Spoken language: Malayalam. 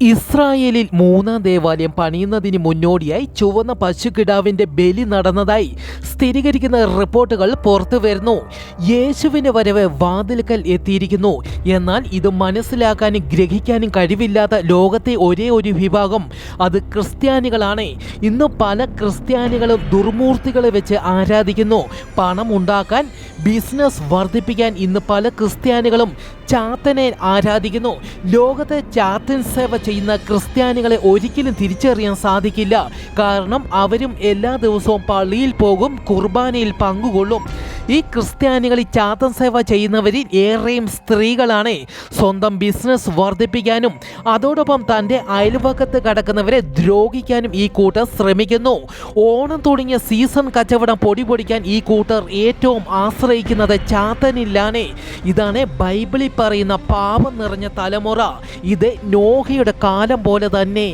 ഇസ്രായേലിൽ മൂന്നാം ദേവാലയം പണിയുന്നതിന് മുന്നോടിയായി ചുവന്ന പശുക്കിടാവിന്റെ ബലി നടന്നതായി സ്ഥിരീകരിക്കുന്ന റിപ്പോർട്ടുകൾ പുറത്തു വരുന്നു യേശുവിന്റെ വരവ് വാതിൽക്കൽ എത്തിയിരിക്കുന്നു. എന്നാൽ ഇത് മനസ്സിലാക്കാനും ഗ്രഹിക്കാനും കഴിവില്ലാത്ത ലോകത്തെ ഒരേ ഒരു വിഭാഗം. അത് ക്രിസ്ത്യാനികളാണ്. ഇന്ന് പല ക്രിസ്ത്യാനികളും ദുർമൂർത്തികളെ വെച്ച് ആരാധിക്കുന്നു. പണം ഉണ്ടാക്കാൻ ബിസിനസ് വർദ്ധിപ്പിക്കാൻ ഇന്ന് പല ക്രിസ്ത്യാനികളും ചാത്തനെ ആരാധിക്കുന്നു. ലോകത്തെ ചാത്തൻ സേവ ചെയ്യുന്ന ക്രിസ്ത്യാനികളെ ഒരിക്കലും തിരിച്ചറിയാൻ സാധിക്കില്ല. കാരണം അവരും എല്ലാ ദിവസവും പള്ളിയിൽ പോകും കുർബാനയിൽ പങ്കുകൊള്ളും. ഈ ക്രിസ്ത്യാനികൾ ഈ ചാത്തൻ സേവ ചെയ്യുന്നവരിൽ ഏറെയും സ്ത്രീകളാണ് സ്വന്തം ബിസിനസ് വർദ്ധിപ്പിക്കാനും അതോടൊപ്പം തന്റെ അയൽവക്കത്ത് കടക്കുന്നവരെ ദ്രോഹിക്കാനും ഈ കൂട്ടർ ശ്രമിക്കുന്നു. ഓണം തുടങ്ങിയ സീസൺ കച്ചവടം പൊടിപൊടിക്കാൻ ഈ കൂട്ടർ ഏറ്റവും ആശ്രയിക്കുന്നത് ചാത്തനില്ലാണ് ഇതാണ് ബൈബിളിൽ പറയുന്ന പാപം നിറഞ്ഞ തലമുറ. ഇത് നോഹയുടെ കാലം പോലെ തന്നെ.